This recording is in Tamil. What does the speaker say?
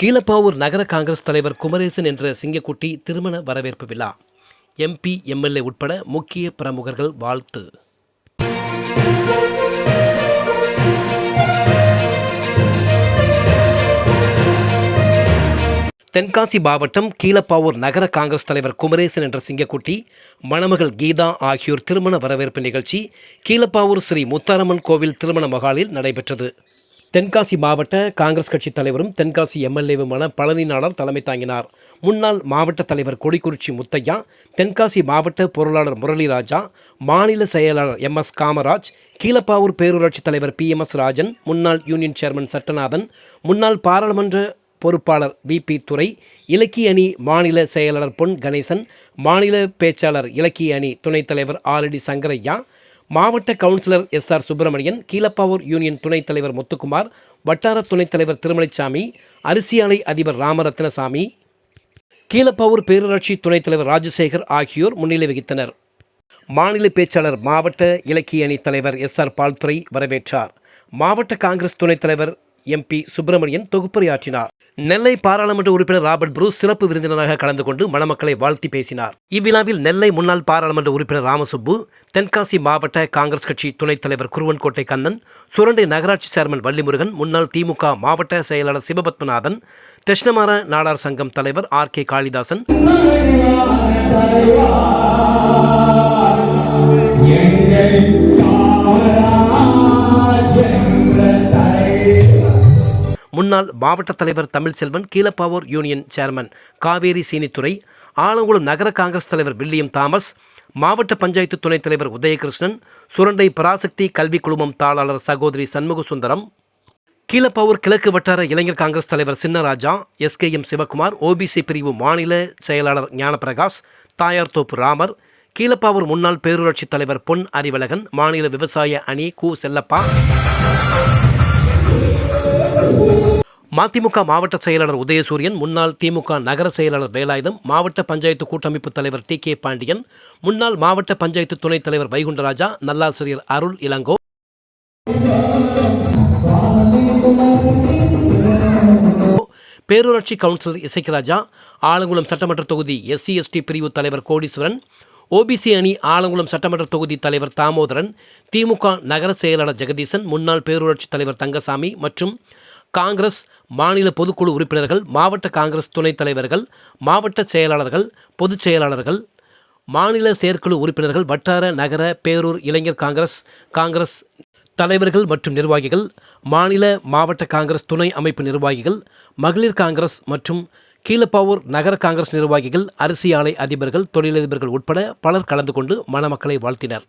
கீழப்பாவூர் நகர காங்கிரஸ் தலைவர் குமரேசன் என்ற சிங்கக்குட்டி திருமண வரவேற்பு விழா. எம்பி எம்எல்ஏ உட்பட முக்கிய பிரமுகர்கள் வாழ்த்து. தென்காசி மாவட்டம் கீழப்பாவூர் நகர காங்கிரஸ் தலைவர் குமரேசன் என்ற சிங்கக்குட்டி மணமகள் கீதா ஆகியோர் திருமண வரவேற்பு நிகழ்ச்சி கீழப்பாவூர் ஸ்ரீ முத்தாரம்மன் கோவில் திருமண மகாலில் நடைபெற்றது. தென்காசி மாவட்ட காங்கிரஸ் கட்சி தலைவரும் தென்காசி எம்எல்ஏவுமான பழனி நாடார் தலைமை தாங்கினார். முன்னாள் மாவட்ட தலைவர் கொடிக்குறிச்சி முத்தையா தென்காசி மாவட்ட பொருளாளர் முரளிராஜா மாநில செயலாளர் எம் எஸ் காமராஜ் கீழப்பாவூர் பேரூராட்சி தலைவர் பி எம் எஸ் ராஜன் முன்னாள் யூனியன் சேர்மன் சட்டநாதன் முன்னாள் பாராளுமன்ற பொறுப்பாளர் வி பி துரை இலக்கிய அணி மாநில செயலாளர் பொன் கணேசன் மாநில பேச்சாளர் இலக்கிய அணி துணைத் தலைவர் ஆலடி சங்கரையா மாவட்ட councillor S R Subramanian Keelapavoor union துணைத் தலைவர் முத்துக்குமார் வட்டார துணைத் தலைவர் திருமலைச்சாமி அரிசியாலை அதிபர் ராமரத்னசாமி கீழப்பாவூர் பேரூராட்சி துணைத் தலைவர் ராஜசேகர் ஆகியோர் முன்னிலை வகித்தனர். மாநில பேச்சாளர் மாவட்ட இலக்கிய அணி தலைவர் எஸ் ஆர் பால்துரை வரவேற்றார். மாவட்ட காங்கிரஸ் துணைத் தலைவர் எம்பி சுப்பிரமணியன் தொகுப்புரையாற்றினார் நெல்லை பாராளுமன்ற உறுப்பினர் ராபர்ட் புரூஸ் சிறப்பு விருந்தினராக கலந்து கொண்டு மணமக்களை வாழ்த்தி பேசினார். இவ்விழாவில் நெல்லை முன்னாள் பாராளுமன்ற உறுப்பினர் ராமசுப்பு தென்காசி மாவட்ட காங்கிரஸ் கட்சி துணைத் தலைவர் குருவன்கோட்டை கண்ணன் சுரண்டை நகராட்சி சேர்மன் வள்ளிமுருகன் முன்னாள் திமுக மாவட்ட செயலாளர் சிவபத்மநாதன் தெஷ்ணமார நாடார் சங்கம் தலைவர் ஆர் கே காளிதாசன். முன்னாள் மாவட்ட தலைவர் தமிழ்செல்வன் கீழப்பாவூர் யூனியன் சேர்மன் காவேரி சீனித்துறை ஆலங்குளம் நகர காங்கிரஸ் தலைவர் வில்லியம் தாமஸ் மாவட்ட பஞ்சாயத்து துணைத் தலைவர் உதயகிருஷ்ணன் சுரண்டை பராசக்தி கல்விக் குழுமம் தாளாளர் சகோதரி சண்முக சுந்தரம் கீழப்பாவூர் கிழக்கு வட்டார இளைஞர் காங்கிரஸ் தலைவர் சின்னராஜா எஸ்கேஎம் சிவகுமார் ஓபிசி பிரிவு மாநில செயலாளர் ஞானபிரகாஷ் தாயார்தோப்பு ராமர் கீழப்பாவூர் முன்னாள் பேரூராட்சி தலைவர் பொன் அறிவழகன் மாநில விவசாய அணி கு செல்லப்பா. மதிமுக மாவட்ட செயலாளர் உதயசூரியன் முன்னாள் திமுக நகர செயலாளர் வேலாயுதம் மாவட்ட பஞ்சாயத்து கூட்டமைப்பு தலைவர் டி கே பாண்டியன் முன்னாள் மாவட்ட பஞ்சாயத்து துணைத் தலைவர் வைகுண்டராஜா நல்லாசிரியர் அருள் இளங்கோ. பேரூராட்சி கவுன்சிலர் இசைக்கராஜா ஆலங்குளம் சட்டமன்ற தொகுதி எஸ்சி எஸ்டி பிரிவு தலைவர் கோடீஸ்வரன் ஓபிசி அணி ஆலங்குளம் சட்டமன்ற தொகுதி தலைவர் தாமோதரன் திமுக நகர செயலாளர் ஜெகதீசன் முன்னாள் பேரூராட்சி தலைவர் தங்கசாமி மற்றும் காங்கிரஸ் மாநில பொதுக்குழு உறுப்பினர்கள் மாவட்ட காங்கிரஸ் துணைத் தலைவர்கள் மாவட்ட செயலாளர்கள் பொதுச் செயலாளர்கள் மாநில செயற்குழு உறுப்பினர்கள் வட்டார நகர பேரூர் இளைஞர் காங்கிரஸ் காங்கிரஸ் தலைவர்கள் மற்றும் நிர்வாகிகள் மாநில மாவட்ட காங்கிரஸ் துணை அமைப்பு நிர்வாகிகள் மகளிர் காங்கிரஸ் மற்றும் கீழப்பாவூர் நகர காங்கிரஸ் நிர்வாகிகள் அரிசி ஆலை அதிபர்கள் தொழிலதிபர்கள் உட்பட பலர் கலந்து கொண்டு மணமக்களை வாழ்த்தினர்.